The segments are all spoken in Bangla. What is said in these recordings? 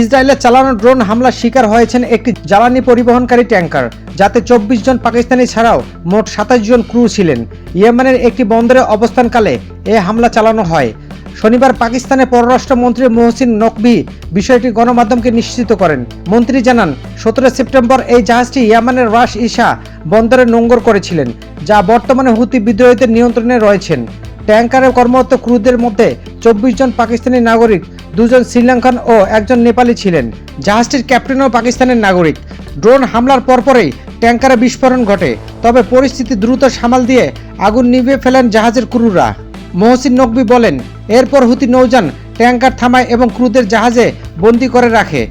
ইসরায়েলের চালানো ড্রোন হামলার শিকার হয়েছেন একটি জ্বালানি পরিবহনকারী ট্যাঙ্কার, যাতে চব্বিশ জন পাকিস্তানি ছাড়াও মোট সাতাশ জন ক্রু ছিলেন। ইয়েমেনের একটি বন্দরে অবস্থানকালে এ হামলা চালানো হয়। শনিবার পাকিস্তানের পররাষ্ট্রমন্ত্রী মোহসিন নকভি বিষয়টি গণমাধ্যমকে নিশ্চিত করেন। মন্ত্রী জানান, সতেরো সেপ্টেম্বর এই জাহাজটি ইয়ামানের রাস ইশা বন্দরে নোঙ্গর করেছিলেন, যা বর্তমানে হুতি বিদ্রোহীদের নিয়ন্ত্রণে রয়েছেন। ট্যাঙ্কারে কর্মরত ক্রুদের মধ্যে চব্বিশ জন পাকিস্তানি নাগরিক দুজন শ্রীলঙ্কান ও একজন নেপালি ছিলেন। জাহাজটির ক্যাপ্টেনও পাকিস্তানের নাগরিক। ড্রোন হামলার পরপরই ট্যাঙ্কারে বিস্ফোরণ ঘটে, তবে পরিস্থিতি দ্রুত সামাল দিয়ে আগুন নিভিয়ে ফেলেন জাহাজের ক্রুরা মহসিন নকবি বলেন, এরপর হুতি নৌযান ট্যাঙ্কার থামায় এবং ক্রুদের জাহাজে বন্দি করে রাখে।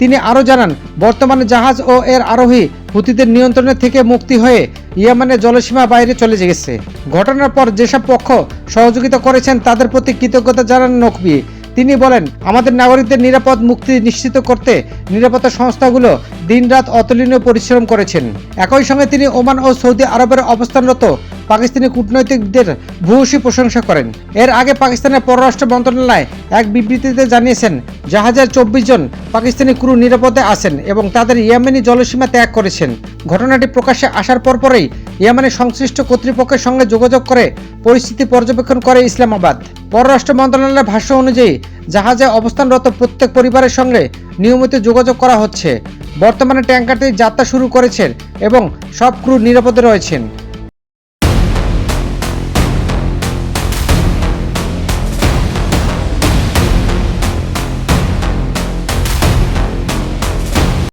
তিনি আরও জানান, বর্তমানে জাহাজ ও এর আরোহী হুতিদের নিয়ন্ত্রণের থেকে মুক্তি হয়ে ইয়েমেনের জলসীমা বাইরে চলে গেছে। ঘটনার পর যেসব পক্ষ সহযোগিতা করেছেন তাদের প্রতি কৃতজ্ঞতা জানান নকবি। তিনি বলেন, আমাদের নাগরিকদের নিরাপদ মুক্তি নিশ্চিত করতে নিরাপত্তা সংস্থাগুলো দিনরাত অতুলনীয় পরিশ্রম করেছেন। একই সঙ্গে তিনি ওমান ও সৌদি আরবের অবস্থানরত পাকিস্তানি কূটনৈতিকদের ভূয়সী প্রশংসা করেন। এর আগে পাকিস্তানের পররাষ্ট্র মন্ত্রণালয় এক বিবৃতিতে জানিয়েছেন, জাহাজের চব্বিশ জন পাকিস্তানি ক্রু নিরাপদে আছেন এবং তাদের ইয়েমেনি জলসীমা ত্যাগ করেছেন। ঘটনাটি প্রকাশ্যে আসার পরপরই ইয়েমেনের সংশ্লিষ্ট কর্তৃপক্ষের সঙ্গে যোগাযোগ করে পরিস্থিতি পর্যবেক্ষণ করে ইসলামাবাদ। পররাষ্ট্র মন্ত্রণালয়ের ভাষ্য অনুযায়ী জাহাজে অবস্থানরত প্রত্যেক পরিবারের সঙ্গে নিয়মিত যোগাযোগ করা হচ্ছে। বর্তমানে ট্যাঙ্কারটি যাত্রা শুরু করেছেন এবং সব ক্রু নিরাপদে রয়েছেন।